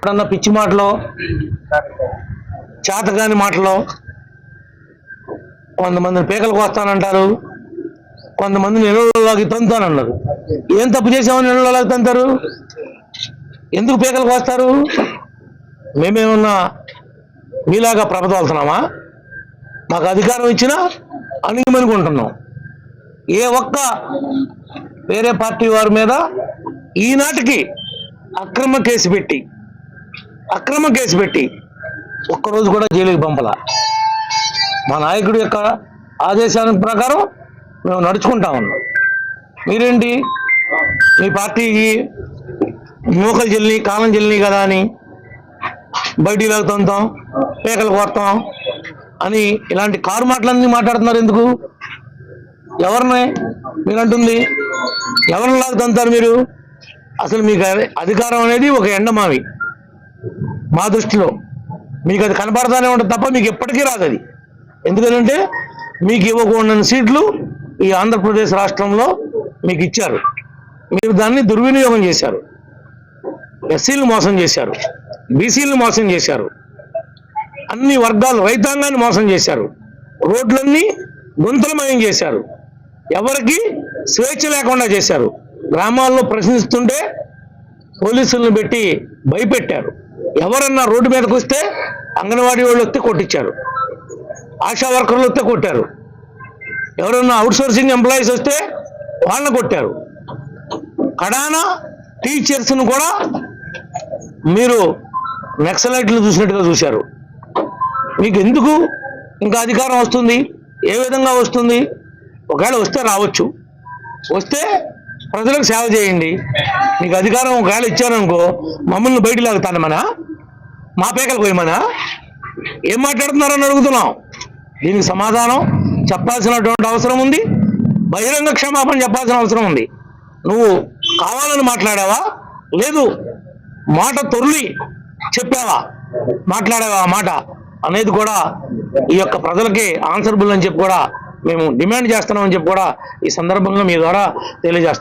ఎప్పుడన్నా పిచ్చి మాటలో చేతకాని మాటలో కొంతమందిని పీకలు కోస్తానంటారు కొంతమందిని నిలవలోకి తంతానన్నారు. ఏం తప్పు చేసామని నిలవలోకి తంతారు? ఎందుకు పీకలు కోస్తారు? మేమేమన్నా మీలాగా ప్రభదలుతున్నామా మాకు అధికారం ఇచ్చినా అణిగిమనుకుంటున్నాం ఏ ఒక్క వేరే పార్టీ వారి మీద ఈనాటికి అక్రమ కేసు పెట్టి అక్రమ కేసు పెట్టి ఒక్కరోజు కూడా జైలుకి పంపల. మా నాయకుడి యొక్క ఆదేశాల ప్రకారం మేము నడుచుకుంటా ఉన్నాం. మీరేంటి? మీ పార్టీకి మూకలు చెల్లి కాలం చెల్లి కదా అని బయటికి వెళ్తుంటాం పేకలు కొడతాం అని ఇలాంటి కారు మాటలన్నీ మాట్లాడుతున్నారు ఎందుకు? ఎవరిని? మీరు అంటుంది ఎవరిని లాగుతుంటారు మీరు? అసలు మీకు అధికారం అనేది ఒక ఎండమావి. మా దృష్టిలో. మీకు అది కనపడతానే ఉంటుంది తప్ప మీకు ఎప్పటికీ రాదు అది. ఎందుకంటే మీకు ఇవ్వకుండా సీట్లు ఈ ఆంధ్రప్రదేశ్ రాష్ట్రంలో మీకు ఇచ్చారు. మీరు దాన్ని దుర్వినియోగం చేశారు. ఎస్సీలు మోసం చేశారు. బీసీలు మోసం చేశారు. అన్ని వర్గాలు రైతాంగాన్ని మోసం చేశారు. రోడ్లన్నీ గుంతలమయం చేశారు. ఎవరికి స్వేచ్ఛ లేకుండా చేశారు. గ్రామాల్లో ప్రశ్నిస్తుంటే పోలీసులను పెట్టి భయపెట్టారు. ఎవరన్నా రోడ్డు మీదకి వస్తే అంగన్వాడీ వాళ్ళు వస్తే కొట్టించారు. ఆశా వర్కర్లు వస్తే కొట్టారు. ఎవరన్నా అవుట్సోర్సింగ్ ఎంప్లాయీస్ వస్తే వాళ్ళని కొట్టారు. కడానా టీచర్స్ను కూడా మీరు నక్సలైట్లు చూసినట్టుగా చూశారు. మీకు ఎందుకు ఇంకా అధికారం వస్తుంది? ఏ విధంగా వస్తుంది? ఒకవేళ వస్తే రావచ్చు. వస్తే ప్రజలకు సేవ చేయండి. నీకు అధికారం ఒకవేళ ఇచ్చారనుకో మమ్మల్ని బయట లాగుతాను మన మా పేకలు పోయమనా? ఏం మాట్లాడుతున్నారని అడుగుతున్నాం. దీనికి సమాధానం చెప్పాల్సినటువంటి అవసరం ఉంది. బహిరంగ క్షమాపణ చెప్పాల్సిన అవసరం ఉంది. నువ్వు కావాలని మాట్లాడావా? లేదు మాట తొర్లి చెప్పావా? మాట్లాడావా మాట? అనేది కూడా ఈ యొక్క ప్రజలకి ఆన్సర్బుల్ అని చెప్పి కూడా మేము డిమాండ్ చేస్తున్నామని చెప్పి కూడా ఈ సందర్భంగా మీ ద్వారా తెలియజేస్తాం